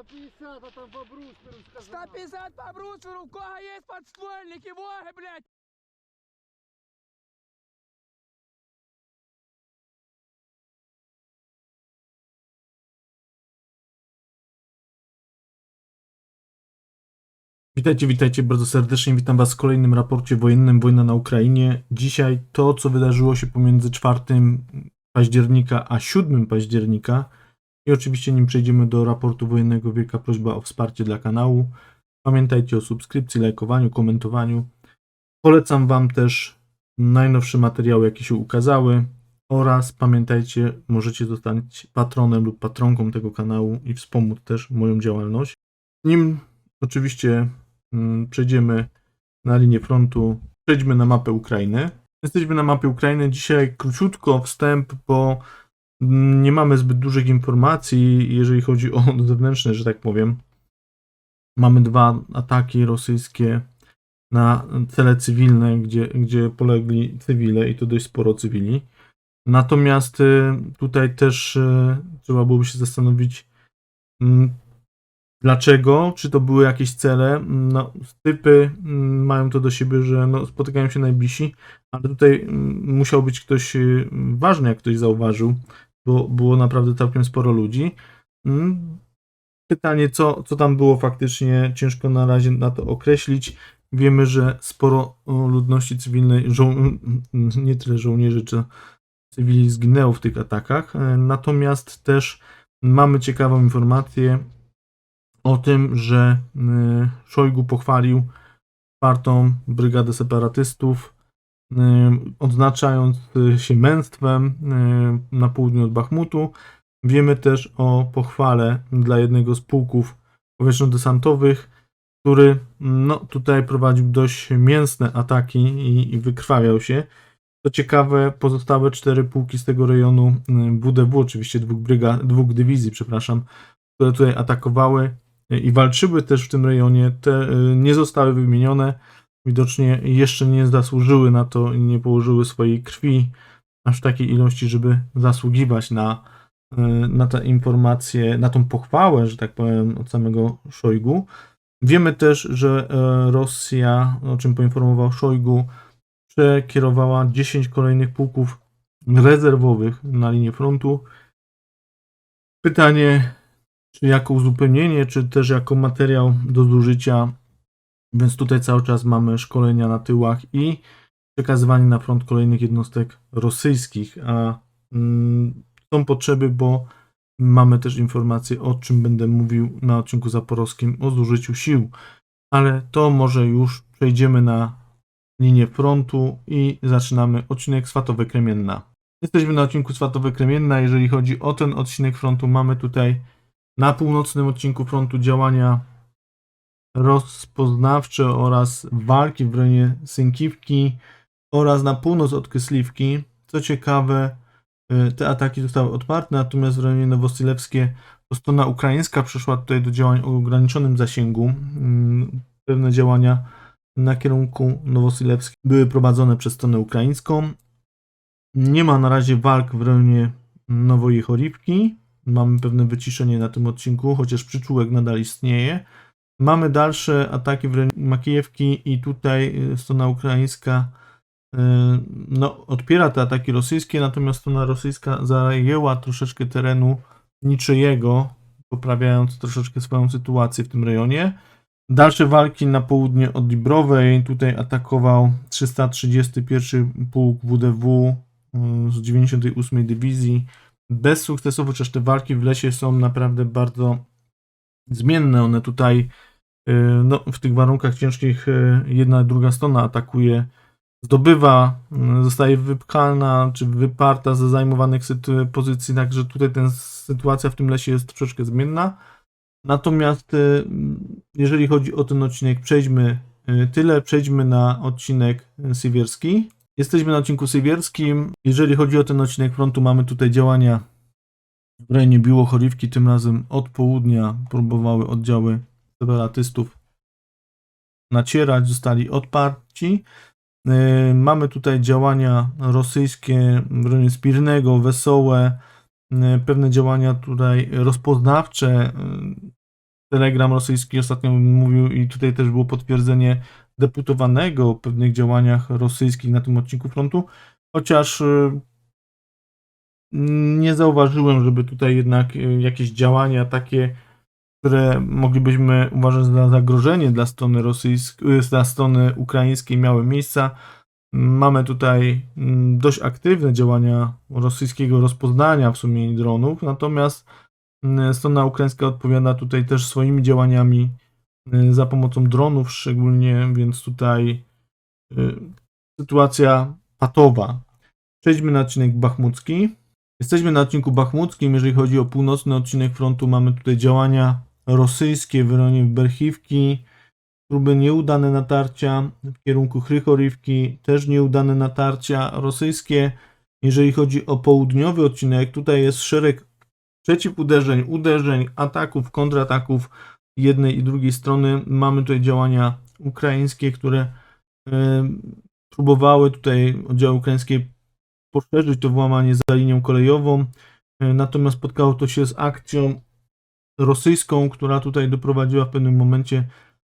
150, а там по брустеру сказал. 150 по брустеру, у кого есть подствольники, воги, блядь! Witajcie, witajcie bardzo serdecznie. Witam Was w kolejnym raporcie wojennym Wojna na Ukrainie. Dzisiaj to, co wydarzyło się pomiędzy 4 października a 7 października. i oczywiście, nim przejdziemy do raportu wojennego, wielka prośba o wsparcie dla kanału. Pamiętajcie o subskrypcji, lajkowaniu, komentowaniu. Polecam Wam też najnowsze materiały, jakie się ukazały. Oraz pamiętajcie, możecie zostać patronem lub patronką tego kanału i wspomóc też moją działalność. Nim oczywiście mm, przejdziemy na linię frontu, przejdźmy na mapę Ukrainy. Jesteśmy na mapie Ukrainy. Dzisiaj króciutko wstęp, bo nie mamy zbyt dużych informacji, jeżeli chodzi o zewnętrzne, że tak powiem. Mamy dwa ataki rosyjskie na cele cywilne, gdzie, gdzie polegli cywile i to dość sporo cywili. Natomiast y, tutaj też y, trzeba byłoby się zastanowić, mm, Dlaczego? Czy to były jakieś cele? No, typy mm, mają to do siebie, że no, spotykają się najbliżsi, ale tutaj mm, musiał być ktoś y, ważny, jak ktoś zauważył, bo było naprawdę całkiem sporo ludzi. Mm, Pytanie, co, co tam było faktycznie, ciężko na razie na to określić. Wiemy, że sporo ludności cywilnej, żo- nie tyle żołnierzy, czy cywili zginęło w tych atakach. E, Natomiast też mamy ciekawą informację, o tym, że y, Szojgu pochwalił czwartą brygadę separatystów, odznaczając y, się męstwem y, na południu od Bachmutu. Wiemy też o pochwale dla jednego z pułków powietrzno-desantowych, który no, tutaj prowadził dość mięsne ataki i, i wykrwawiał się. Co ciekawe, pozostałe cztery pułki z tego rejonu y, WDW, oczywiście dwóch, bryga, dwóch dywizji, przepraszam, które tutaj atakowały i walczyły też w tym rejonie, te y, nie zostały wymienione. Widocznie jeszcze nie zasłużyły na to i nie położyły swojej krwi aż w takiej ilości, żeby zasługiwać na, y, na te informacje, na tą pochwałę, że tak powiem, od samego Szojgu. Wiemy też, że e, Rosja, o czym poinformował Szojgu, przekierowała 10 kolejnych pułków rezerwowych na linię frontu. Pytanie, czy jako uzupełnienie, czy też jako materiał do zużycia. Więc tutaj cały czas mamy szkolenia na tyłach i przekazywanie na front kolejnych jednostek rosyjskich. A mm, są potrzeby, bo mamy też informacje, o czym będę mówił na odcinku zaporowskim o zużyciu sił. Ale to może już przejdziemy na linię frontu i zaczynamy odcinek Swatowe Kremienna. Jesteśmy na odcinku Swatowe Kremienna. Jeżeli chodzi o ten odcinek frontu, mamy tutaj na północnym odcinku frontu działania rozpoznawcze oraz walki w rejonie Sękiwki oraz na północ od Kyslivki. Co ciekawe, y, te ataki zostały odparte, natomiast w rejonie Nowosylewskie strona ukraińska przeszła tutaj do działań o ograniczonym zasięgu. Mm, Pewne działania na kierunku Nowosylewskim były prowadzone przez stronę ukraińską. Nie ma na razie walk w rejonie Nowojechorivki. Mamy pewne wyciszenie na tym odcinku, chociaż przyczółek nadal istnieje. Mamy dalsze ataki w rejonie Makijewki i tutaj y, strona ukraińska y, no, odpiera te ataki rosyjskie, natomiast strona rosyjska zajęła troszeczkę terenu niczyjego, poprawiając troszeczkę swoją sytuację w tym rejonie. Dalsze walki na południe od Dibrowej. Tutaj atakował 331 pułk WDW y, z 98 Dywizji bez sukcesu, chociaż te walki w lesie są naprawdę bardzo zmienne. One tutaj no, w tych warunkach ciężkich y, jedna druga strona atakuje, zdobywa, y, zostaje wypchana czy wyparta ze zajmowanych pozycji, także tutaj ten sytuacja w tym lesie jest troszeczkę zmienna. Natomiast y, jeżeli chodzi o ten odcinek, przejdźmy y, tyle, przejdźmy na odcinek y, Siewierski. Jesteśmy na odcinku Sywierskim. Jeżeli chodzi o ten odcinek frontu, mamy tutaj działania w rejonie Biłochorivki. Tym razem od południa próbowały oddziały separatystów nacierać, zostali odparci. Yy, Mamy tutaj działania rosyjskie w rejonie Spirnego, Wesołe, yy, pewne działania tutaj rozpoznawcze. yy, Telegram rosyjski ostatnio mówił i tutaj też było potwierdzenie deputowanego o pewnych działaniach rosyjskich na tym odcinku frontu, chociaż y, nie zauważyłem, żeby tutaj jednak y, jakieś działania takie, które moglibyśmy uważać za zagrożenie dla strony rosyjskiej, dla strony ukraińskiej miały miejsca. Mamy tutaj mm, dość aktywne działania rosyjskiego rozpoznania w sumie dronów, natomiast mm, strona ukraińska odpowiada tutaj też swoimi działaniami y, za pomocą dronów szczególnie, więc tutaj y, sytuacja patowa. Przejdźmy na odcinek bachmucki. Jesteśmy na odcinku bachmuckim. Jeżeli chodzi o północny odcinek frontu, mamy tutaj działania rosyjskie w rejonie Berchiwki, próby nieudane natarcia w kierunku Chrychorywki, też nieudane natarcia rosyjskie. Jeżeli chodzi o południowy odcinek, tutaj jest szereg przeciwuderzeń, uderzeń, ataków, kontrataków jednej i drugiej strony. Mamy tutaj działania ukraińskie, które e, próbowały tutaj oddziały ukraińskie poszerzyć to włamanie za linią kolejową, e, natomiast spotkało to się z akcją rosyjską, która tutaj doprowadziła w pewnym momencie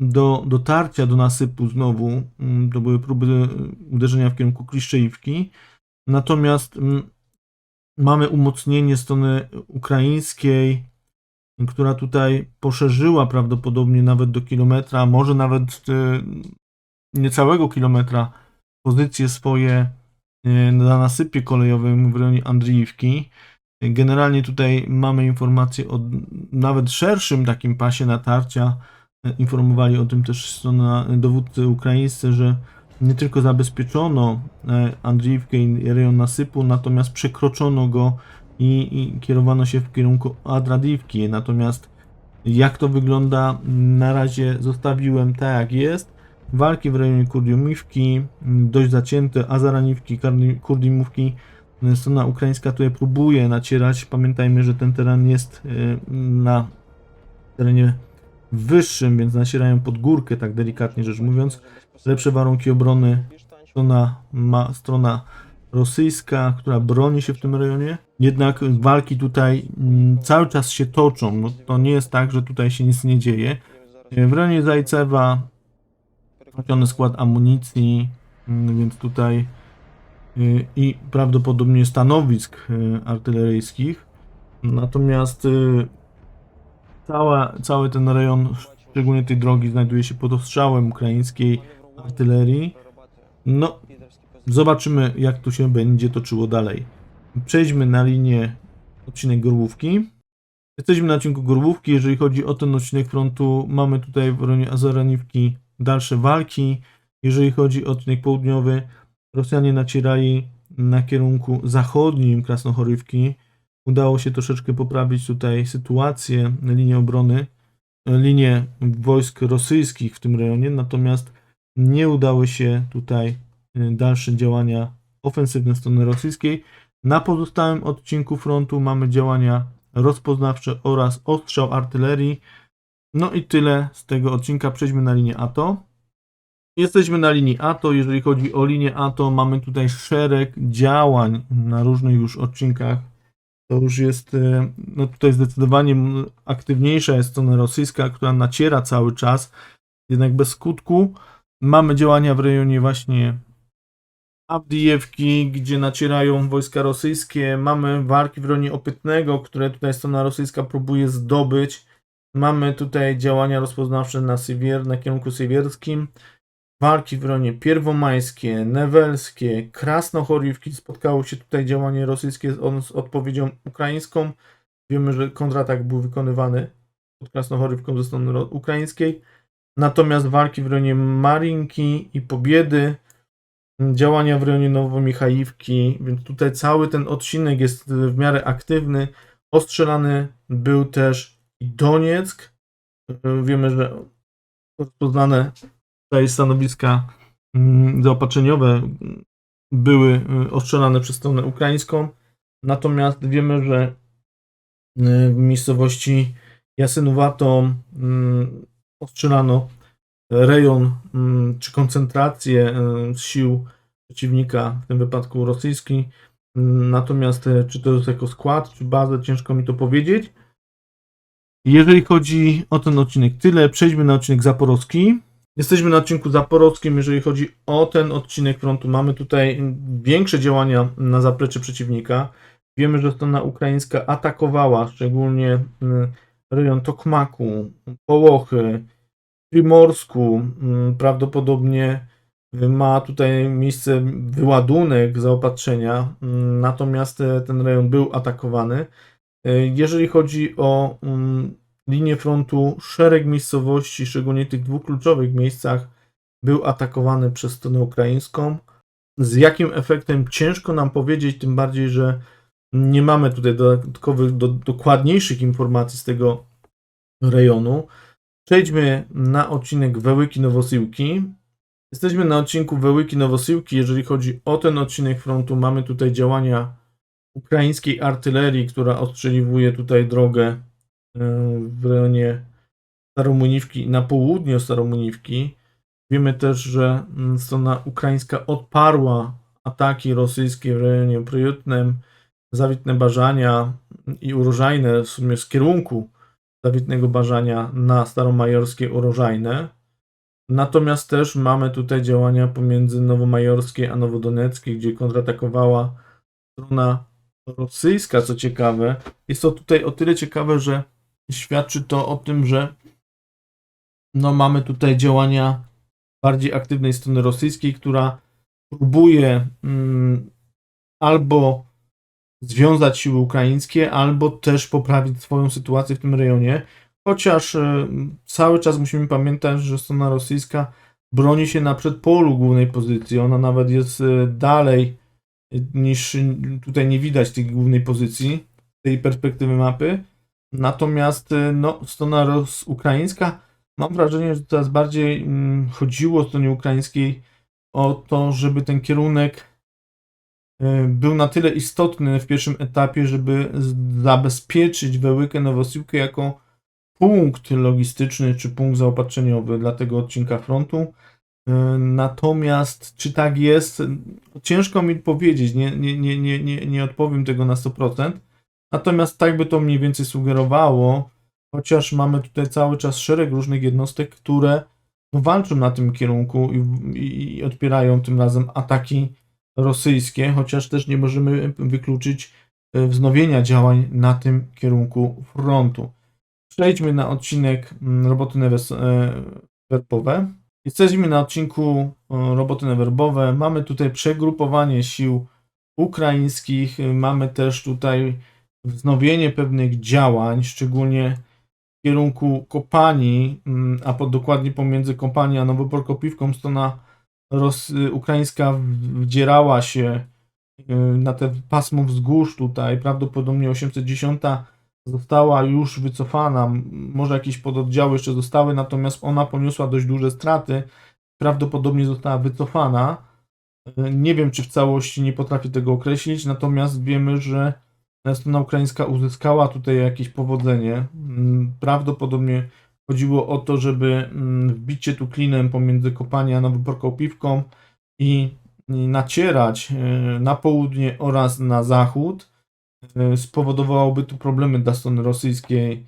do dotarcia do nasypu znowu. Mm, To były próby e, uderzenia w kierunku Kliszczejówki. Natomiast mm, mamy umocnienie strony ukraińskiej, która tutaj poszerzyła prawdopodobnie nawet do kilometra, może nawet e, niecałego kilometra pozycje swoje e, na nasypie kolejowym w rejonie Andrzejówki. Generalnie tutaj mamy informacje o nawet szerszym takim pasie natarcia. Informowali o tym też strona dowódcy ukraińscy, że nie tylko zabezpieczono Andrzejówkę i rejon nasypu, natomiast przekroczono go i, i kierowano się w kierunku Adradiwki. Natomiast jak to wygląda, na razie zostawiłem tak jak jest. Walki w rejonie Kurdiumówki, dość zacięte, Azaraniwki, Kardi- Kurdimówki. Strona ukraińska tutaj próbuje nacierać. Pamiętajmy, że ten teren jest e, na terenie wyższym, więc nacierają pod górkę, tak delikatnie rzecz mówiąc. Lepsze warunki obrony strona, ma, strona rosyjska, która broni się w tym rejonie. Jednak walki tutaj mm, cały czas się toczą. No, to nie jest tak, że tutaj się nic nie dzieje. E, W rejonie Zajcewa skład amunicji, mm, więc tutaj y, i prawdopodobnie stanowisk y, artyleryjskich. Natomiast y, cała, cały ten rejon, szczególnie tej drogi, znajduje się pod ostrzałem ukraińskiej artylerii. No, zobaczymy, jak to się będzie toczyło dalej. Przejdźmy na linię odcinek Gorłówki. Jesteśmy na odcinku Gorłówki. Jeżeli chodzi o ten odcinek frontu, mamy tutaj w rejonie Azoraniwki dalsze walki. Jeżeli chodzi o odcinek południowy, Rosjanie nacierali na kierunku zachodnim Krasnochorywki. Udało się troszeczkę poprawić tutaj sytuację, linię obrony, linię wojsk rosyjskich w tym rejonie, natomiast nie udały się tutaj y, dalsze działania ofensywne strony rosyjskiej. Na pozostałym odcinku frontu mamy działania rozpoznawcze oraz ostrzał artylerii. No i tyle z tego odcinka. Przejdźmy na linię ATO. Jesteśmy na linii ATO. Jeżeli chodzi o linię ATO, mamy tutaj szereg działań na różnych już odcinkach. To już jest, e, no tutaj zdecydowanie aktywniejsza jest strona rosyjska, która naciera cały czas, jednak bez skutku. Mamy działania w rejonie właśnie Abdijewki, gdzie nacierają wojska rosyjskie. Mamy walki w rejonie Opytnego, które tutaj strona rosyjska próbuje zdobyć. Mamy tutaj działania rozpoznawcze na, Sywier, na kierunku sywierskim. Walki w rejonie Pierwomajskie, Newelskie, Krasnochorywki. Spotkało się tutaj działanie rosyjskie z, odpowiedzią ukraińską. Wiemy, że kontratak był wykonywany pod Krasnochorywką ze strony ro- ukraińskiej. Natomiast walki w rejonie Marinki i Pobiedy, działania w rejonie Nowomichajówki, więc tutaj cały ten odcinek jest w miarę aktywny. Ostrzelany był też Donieck. Wiemy, że rozpoznane tutaj stanowiska mm, zaopatrzeniowe były y, ostrzelane przez stronę ukraińską. Natomiast wiemy, że y, w miejscowości Jasynowato mm, ostrzelano rejon mm, czy koncentrację y, sił przeciwnika, w tym wypadku rosyjski. Natomiast czy to jest jako skład, czy bazę, ciężko mi to powiedzieć. Jeżeli chodzi o ten odcinek, tyle. Przejdźmy na odcinek zaporowski. Jesteśmy na odcinku zaporowskim. Jeżeli chodzi o ten odcinek frontu, mamy tutaj większe działania na zaplecze przeciwnika. Wiemy, że strona ukraińska atakowała szczególnie mm, rejon Tokmaku, Połochy, Primorsku. Mm, Prawdopodobnie ma tutaj miejsce wyładunek zaopatrzenia, natomiast ten rejon był atakowany. Jeżeli chodzi o linię frontu, szereg miejscowości, szczególnie tych dwóch kluczowych miejscach, był atakowany przez stronę ukraińską. Z jakim efektem ciężko nam powiedzieć, tym bardziej, że nie mamy tutaj dodatkowych, do, dokładniejszych informacji z tego rejonu. Przejdźmy na odcinek Wełyki Nowosyłki. Jesteśmy na odcinku Wełyki Nowosyłki. Jeżeli chodzi o ten odcinek frontu, mamy tutaj działania ukraińskiej artylerii, która ostrzeliwuje tutaj drogę w rejonie Staromuniwki na południe od Staromuniwki. Wiemy też, że mm, strona ukraińska odparła ataki rosyjskie w rejonie Pryjutnem, Zawitne Bażania i Urożajne, w sumie z kierunku Zawitnego Bażania na Staromajorskie Urożajne. Natomiast też mamy tutaj działania pomiędzy Nowomajorskie a Nowodoneckie, gdzie kontratakowała strona rosyjska, co ciekawe. Jest to tutaj o tyle ciekawe, że świadczy to o tym, że no mamy tutaj działania bardziej aktywnej strony rosyjskiej, która próbuje mm, albo związać siły ukraińskie, albo też poprawić swoją sytuację w tym rejonie. Chociaż e, cały czas musimy pamiętać, że strona rosyjska broni się na przedpolu głównej pozycji. Ona nawet jest e, dalej e, niż tutaj nie widać tej głównej pozycji, tej perspektywy mapy. Natomiast e, no, strona ukraińska, mam wrażenie, że coraz bardziej mm, chodziło stronie ukraińskiej o to, żeby ten kierunek e, był na tyle istotny w pierwszym etapie, żeby zabezpieczyć Wełykę Nowosiłkę jako punkt logistyczny czy punkt zaopatrzeniowy dla tego odcinka frontu. E, Natomiast czy tak jest, ciężko mi powiedzieć, nie, nie, nie, nie, nie odpowiem tego na 100%. Natomiast tak by to mniej więcej sugerowało, chociaż mamy tutaj cały czas szereg różnych jednostek, które no, walczą na tym kierunku i, i, i odpierają tym razem ataki rosyjskie, chociaż też nie możemy wykluczyć e, wznowienia działań na tym kierunku frontu. Przejdźmy na odcinek mm, roboty e, werbowe. Jesteśmy na odcinku e, roboty newerbowe. Mamy tutaj przegrupowanie sił ukraińskich. Mamy też tutaj wznowienie pewnych działań, szczególnie w kierunku kopanii, mm, a po, dokładnie pomiędzy kopanii a Nowoprokopivką strona ros, ukraińska wdzierała się y, na te pasmo wzgórz tutaj. Prawdopodobnie 810 została już wycofana. Może jakieś pododdziały jeszcze zostały, natomiast ona poniosła dość duże straty. Prawdopodobnie została wycofana. Y, Nie wiem, czy w całości nie potrafię tego określić, natomiast wiemy, że strona ukraińska uzyskała tutaj jakieś powodzenie. Mm, Prawdopodobnie chodziło o to, żeby mm, wbicie tu klinem pomiędzy kopania a Nowoprokopiwką i nacierać e, na południe oraz na zachód e, spowodowałoby tu problemy dla strony rosyjskiej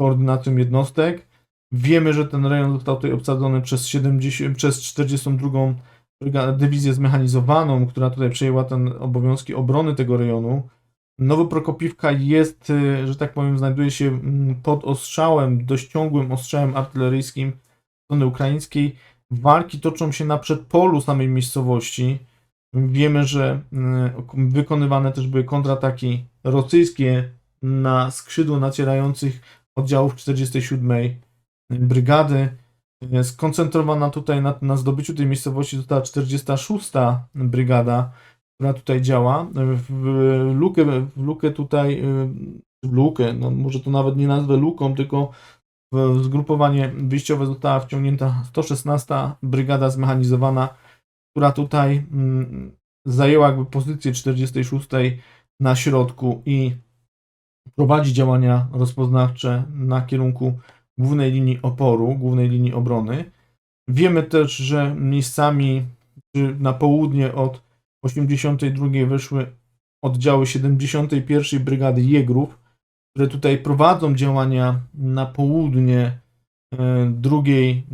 koordynacją jednostek. Wiemy, że ten rejon został tutaj obsadzony przez, 70, przez 42 bryga- dywizję zmechanizowaną, która tutaj przejęła ten obowiązki obrony tego rejonu. Nowoprokopiwka jest, y, że tak powiem, znajduje się mm, pod ostrzałem, dość ciągłym ostrzałem artyleryjskim strony ukraińskiej. Walki toczą się na przedpolu samej miejscowości. Wiemy, że y, wykonywane też były kontrataki rosyjskie na skrzydło nacierających oddziałów 47 Brygady. Y, Skoncentrowana tutaj na, na zdobyciu tej miejscowości została 46 Brygada, która tutaj działa. W lukę, lukę tutaj, w lukę, no może to nawet nie nazwę luką, tylko w zgrupowanie wyjściowe została wciągnięta 116 Brygada Zmechanizowana, która tutaj mm, zajęła jakby pozycję 46 na środku i prowadzi działania rozpoznawcze na kierunku głównej linii oporu, głównej linii obrony. Wiemy też, że miejscami na południe od 82 wyszły oddziały 71 Brygady Jegrów, które tutaj prowadzą działania na południe e, drugiej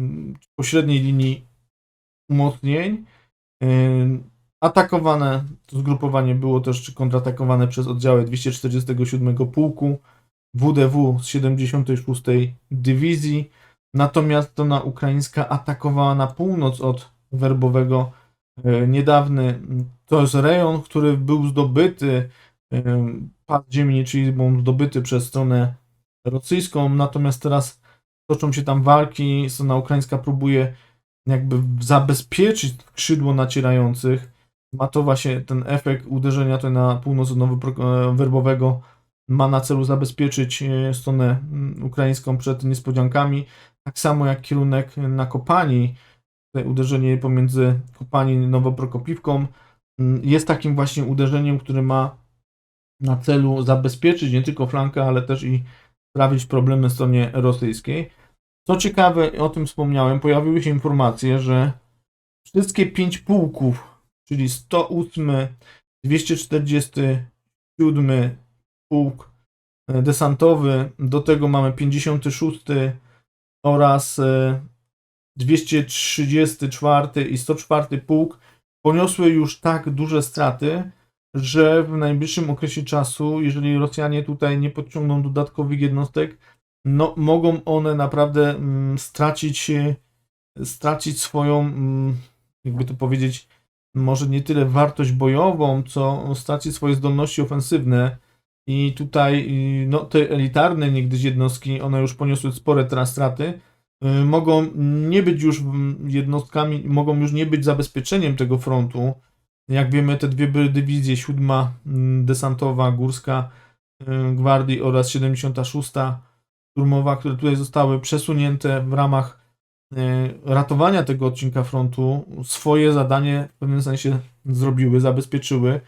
pośredniej linii umocnień. e, Atakowane, to zgrupowanie było też czy kontratakowane przez oddziały 247 Pułku WDW z 76 Dywizji. Natomiast strona ukraińska atakowała na północ od werbowego niedawny. To jest rejon, który był zdobyty, e, pad ziemi, czyli był zdobyty przez stronę rosyjską. Natomiast teraz toczą się tam walki. Strona ukraińska próbuje jakby zabezpieczyć skrzydło nacierających. Ma to właśnie ten efekt uderzenia tutaj na północ od nowowerbowego ma na celu zabezpieczyć e, stronę ukraińską przed niespodziankami, tak samo jak kierunek na Kopani, tutaj uderzenie pomiędzy Kopani i Nowoprokopiwką mm, jest takim właśnie uderzeniem, które ma na celu zabezpieczyć nie tylko flankę, ale też i sprawić problemy stronie rosyjskiej. Co ciekawe, o tym wspomniałem, pojawiły się informacje, że wszystkie pięć pułków, czyli 108, 247 pułk e, desantowy, do tego mamy 56 oraz e, 234 i 104 pułk poniosły już tak duże straty, że w najbliższym okresie czasu, jeżeli Rosjanie tutaj nie podciągną dodatkowych jednostek, no mogą one naprawdę mm, stracić, stracić swoją, mm, jakby to powiedzieć, może nie tyle wartość bojową, co stracić swoje zdolności ofensywne. I tutaj no, te elitarne niegdyś jednostki, one już poniosły spore teraz straty. Y, Mogą nie być już jednostkami, mogą już nie być zabezpieczeniem tego frontu. Jak wiemy, te dwie dywizje, siódma mm, desantowa, górska y, gwardii oraz 76 szturmowa, które tutaj zostały przesunięte w ramach y, ratowania tego odcinka frontu, swoje zadanie w pewnym sensie zrobiły, zabezpieczyły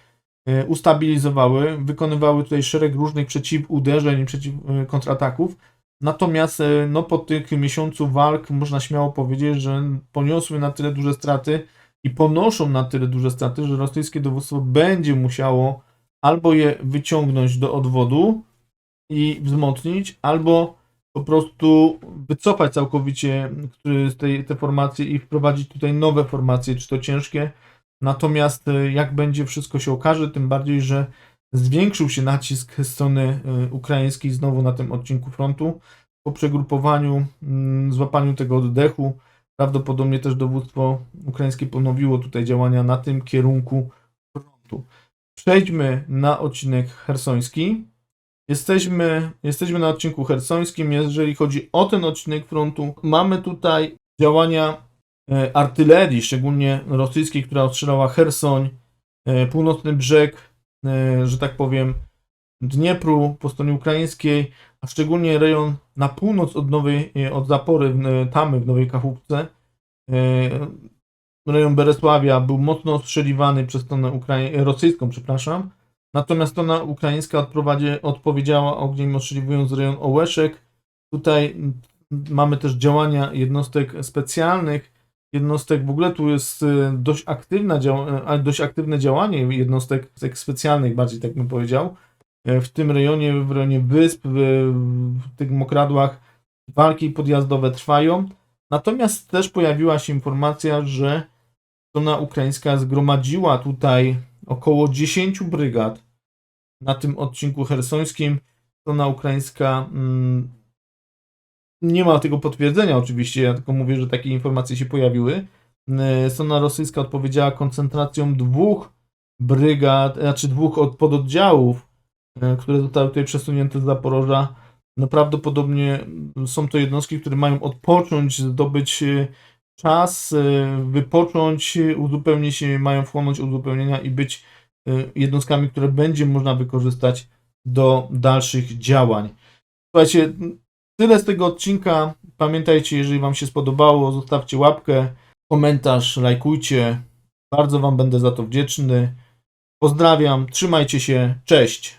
ustabilizowały, wykonywały tutaj szereg różnych przeciwuderzeń, przeciw kontrataków. Natomiast e, no, po tych miesiącu walk można śmiało powiedzieć, że poniosły na tyle duże straty i ponoszą na tyle duże straty, że rosyjskie dowództwo będzie musiało albo je wyciągnąć do odwodu i wzmocnić, albo po prostu wycofać całkowicie z tej, te formacje i wprowadzić tutaj nowe formacje, czy to ciężkie, Natomiast y, jak będzie wszystko się okaże, tym bardziej, że zwiększył się nacisk strony y, ukraińskiej znowu na tym odcinku frontu. Po przegrupowaniu, mm, złapaniu tego oddechu, prawdopodobnie też dowództwo ukraińskie ponowiło tutaj działania na tym kierunku frontu. Przejdźmy na odcinek hersoński. Jesteśmy, jesteśmy na odcinku hersońskim. Jeżeli chodzi o ten odcinek frontu, mamy tutaj działania e, artylerii, szczególnie rosyjskiej, która ostrzelała Hersoń, e, północny brzeg, że tak powiem, Dniepru po stronie ukraińskiej, a szczególnie rejon na północ od nowej, e, od zapory e, Tamy w Nowej Kachówce. E, Rejon Beresławia był mocno ostrzeliwany przez stronę Ukrai- rosyjską, przepraszam. Natomiast strona ukraińska odpowiedziała ogniem ostrzeliwując rejon Ołeszek. Tutaj mamy też działania jednostek specjalnych. Jednostek, w ogóle tu jest e, dość, e, dość aktywne działanie jednostek tak specjalnych, bardziej tak bym powiedział. E, W tym rejonie, w rejonie wysp, w, w tych mokradłach walki podjazdowe trwają. Natomiast też pojawiła się informacja, że strona ukraińska zgromadziła tutaj około 10 brygad na tym odcinku hersońskim. Strona ukraińska mm, nie ma tego potwierdzenia oczywiście, ja tylko mówię, że takie informacje się pojawiły. Yy, Strona rosyjska odpowiedziała koncentracją dwóch brygad, znaczy dwóch od pododdziałów, yy, które zostały tutaj przesunięte z Zaporoża. No prawdopodobnie są to jednostki, które mają odpocząć, zdobyć czas, wypocząć, uzupełnić się, mają wchłonąć uzupełnienia i być jednostkami, które będzie można wykorzystać do dalszych działań. Słuchajcie, tyle z tego odcinka. Pamiętajcie, jeżeli Wam się spodobało, zostawcie łapkę, komentarz, lajkujcie. Bardzo Wam będę za to wdzięczny. Pozdrawiam, trzymajcie się, cześć.